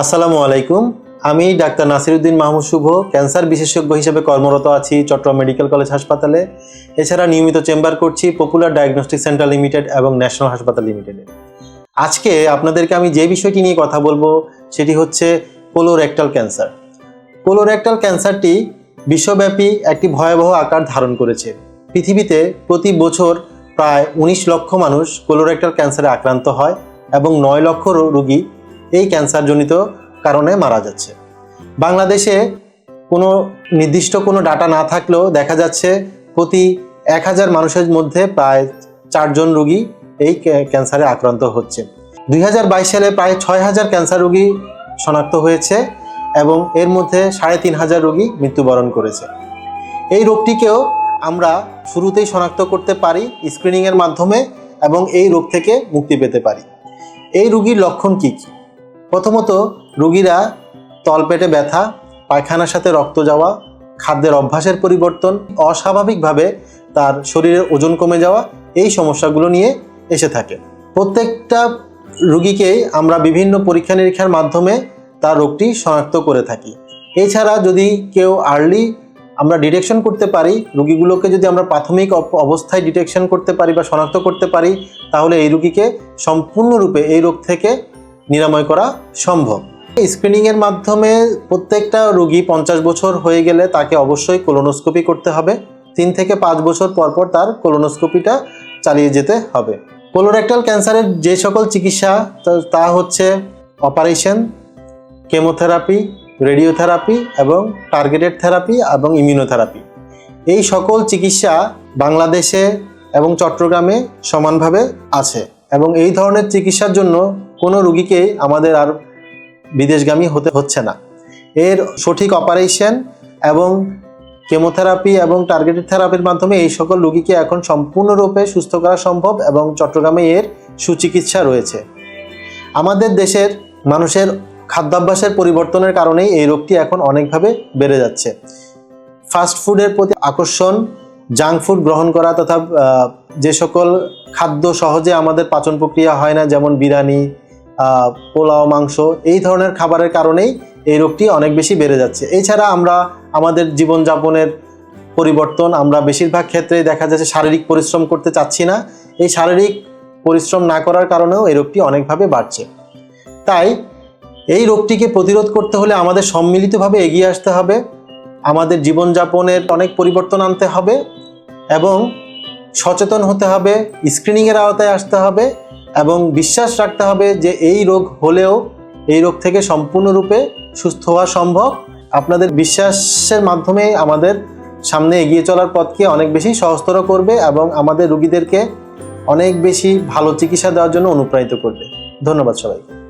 আসসালামু আলাইকুম। আমি ডাক্তার নাসিরুদ্দিন মাহমুদ শুভ, ক্যান্সার বিশেষজ্ঞ হিসেবে কর্মরত আছি চট্টগ্রাম মেডিকেল কলেজ হাসপাতালে। এছাড়া নিয়মিত চেম্বার করছি পপুলার ডায়াগনস্টিক সেন্টার লিমিটেড এবং ন্যাশনাল হাসপাতাল লিমিটেডে। আজকে আপনাদেরকে আমি যে বিষয়টি নিয়ে কথা বলব, সেটি হচ্ছে কোলোরেক্টাল ক্যান্সার কোলোরেক্টাল ক্যান্সারটি বিশ্বব্যাপী একটি ভয়াবহ আকার ধারণ করেছে। পৃথিবীতে প্রতি বছর প্রায় উনিশ লক্ষ মানুষ কোলোরেক্টাল ক্যান্সারে আক্রান্ত হয় এবং নয় লক্ষ রোগী এই ক্যান্সারজনিত কারণে মারা যাচ্ছে। বাংলাদেশে কোনো নির্দিষ্ট কোনো ডাটা না থাকলেও দেখা যাচ্ছে প্রতি এক হাজার মানুষের মধ্যে প্রায় চারজন রোগী এই ক্যান্সারে আক্রান্ত হচ্ছে। দুই হাজার বাইশ সালে প্রায় ছয় হাজার ক্যান্সার রোগী শনাক্ত হয়েছে এবং এর মধ্যে সাড়ে তিন হাজার রোগী মৃত্যুবরণ করেছে। এই রোগটিকেও আমরা শুরুতেই শনাক্ত করতে পারি স্ক্রিনিংয়ের মাধ্যমে এবং এই রোগ থেকে মুক্তি পেতে পারি। এই রোগীর লক্ষণ কী কী? প্রথমত রুগীরা তলপেটে ব্যথা, পায়খানার সাথে রক্ত যাওয়া, খাদ্যের অভ্যাসের পরিবর্তন, অস্বাভাবিকভাবে তার শরীরের ওজন কমে যাওয়া, এই সমস্যাগুলো নিয়ে এসে থাকে। প্রত্যেকটা রুগীকেই আমরা বিভিন্ন পরীক্ষা নিরীক্ষার মাধ্যমে তার রোগটি শনাক্ত করে থাকি। এছাড়া যদি কেউ আর্লি আমরা ডিটেকশন করতে পারি, রুগীগুলোকে যদি আমরা প্রাথমিক অব- অবস্থায় ডিটেকশন করতে পারি বা শনাক্ত করতে পারি, তাহলে এই রুগীকে সম্পূর্ণরূপে এই রোগ থেকে নিরাময় করা সম্ভব। স্ক্রিনিংয়ের মাধ্যমে প্রত্যেকটা রোগী পঞ্চাশ বছর হয়ে গেলে তাকে অবশ্যই কোলোনোস্কোপি করতে হবে। তিন থেকে পাঁচ বছর পর পর তার কোলোনোস্কোপিটা চালিয়ে যেতে হবে। কোলোরেক্টাল ক্যান্সারের যে সকল চিকিৎসা, তা হচ্ছে অপারেশন কেমোথেরাপি রেডিওথেরাপি এবং টার্গেটেড থেরাপি এবং ইমিউনোথেরাপি এই সকল চিকিৎসা বাংলাদেশে এবং চট্টগ্রামে সমানভাবে আছে। এবং এই ধরনের চিকিৎসার জন্য কোনো রুগীকেই আমাদের আর বিদেশগামী হতে হচ্ছে না। এর সঠিক অপারেশন এবং কেমোথেরাপি এবং টার্গেটেড থেরাপির মাধ্যমে এই সকল রোগীকে এখন সম্পূর্ণরূপে সুস্থ করা সম্ভব এবং চট্টগ্রামে এর সুচিকিৎসা রয়েছে। আমাদের দেশের মানুষের খাদ্যাভ্যাসের পরিবর্তনের কারণেই এই রোগটি এখন অনেকভাবে বেড়ে যাচ্ছে। ফাস্ট ফুডের প্রতি আকর্ষণ জাঙ্ক ফুড গ্রহণ করা তথা যে সকল খাদ্য সহজে আমাদের পাচন প্রক্রিয়া হয় না, যেমন বিরিয়ানি পোলাও, মাংস, এই ধরনের খাবারের কারণেই এই রোগটি অনেক বেশি বেড়ে যাচ্ছে। এছাড়া আমরা আমাদের জীবনযাপনের পরিবর্তন, আমরা বেশিরভাগ ক্ষেত্রেই দেখা যাচ্ছে শারীরিক পরিশ্রম করতে চাচ্ছি না। এই শারীরিক পরিশ্রম না করার কারণেও এই রোগটি অনেকভাবে বাড়ছে। তাই এই রোগটিকে প্রতিরোধ করতে হলে আমাদের সম্মিলিতভাবে এগিয়ে আসতে হবে। আমাদের জীবনযাপনের অনেক পরিবর্তন আনতে হবে এবং সচেতন হতে হবে স্ক্রিনিংয়ের আওতায় আসতে হবে এবং বিশ্বাস রাখতে হবে যে এই রোগ হলেও এই রোগ থেকে সম্পূর্ণরূপে সুস্থ হওয়া সম্ভব। আপনাদের বিশ্বাসের মাধ্যমে আমাদের সামনে এগিয়ে চলার পথকে অনেক বেশি সহজতর করবে এবং আমাদের রুগীদেরকে অনেক বেশি ভালো চিকিৎসা দেওয়ার জন্য অনুপ্রাণিত করবে। ধন্যবাদ সবাইকে।